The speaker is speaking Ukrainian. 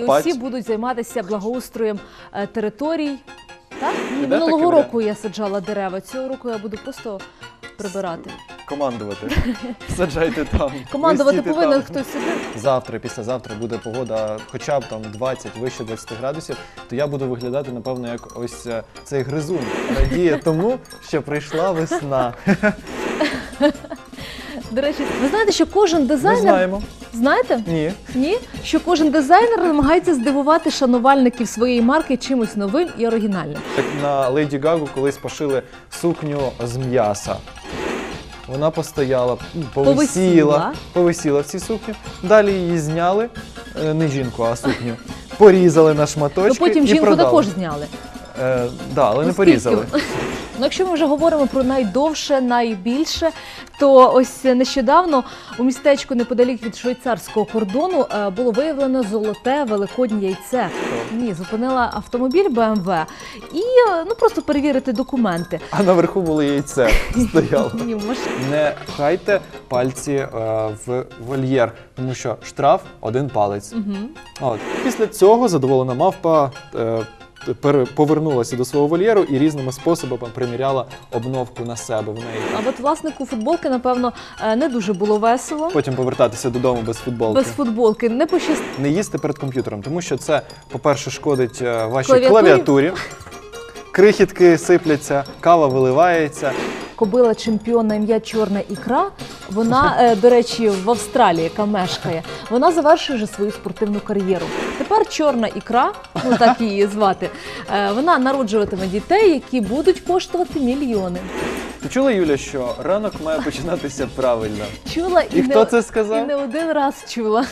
Карпаття. усі будуть займатися благоустроєм е, територій. Так? Ні, минулого таке року я саджала дерева. Цього року я буду просто прибирати. Командувати. Саджайте там. Командувати повинен там. хтось сюди. Завтра, післязавтра буде погода хоча б там 20, вище 20 градусів, то я буду виглядати, напевно, як ось е, цей гризун. Радіє тому, що прийшла весна. До речі, ви знаєте, що кожен Ми дизайнер знаємо. Знаєте? Ні. Ні, що кожен дизайнер намагається здивувати шанувальників своєї марки чимось новим і оригінальним. Так на Леді Гагу колись пошили сукню з м'яса. Вона постояла, повисіла, Повисіла. повисіла в цій сукні. Далі її зняли, е, не жінку, а сукню. Порізали на шматочки Ну потім і жінку продали. також зняли. Е, да, але не Ну, порізали. Ну, якщо ми вже говоримо про найдовше, найбільше, то ось нещодавно у містечку неподалік від швейцарського кордону е, було виявлено золоте великоднє яйце. Ні, зупинила автомобіль BMW і е, ну просто перевірити документи. А наверху було яйце стояло. Ні, може, Не пхайте пальці е, в вольєр, тому що штраф один палець. От. Після цього задоволена мавпа повернулася до свого вольєру і різними способами приміряла обновку на себе. В неї А от власнику футболки, напевно, е, не дуже було весело. потім повертатися додому без футболки. Без футболки не пощастило. Не їсти перед комп'ютером, тому що це, по-перше, шкодить е, вашій Клавіатурі? клавіатурі. Крихітки сипляться, кава виливається. Кобила чемпіон на ім'я Чорна ікра. Вона, е, до речі, в Австралії, яка мешкає, вона завершує вже свою спортивну кар'єру. Тепер чорна ікра, ну так її звати. е, Вона народжуватиме дітей, які будуть коштувати мільйони. Ти чула, Юля, що ранок має починатися правильно? Чула і, І не, це сказав? і не один раз чула.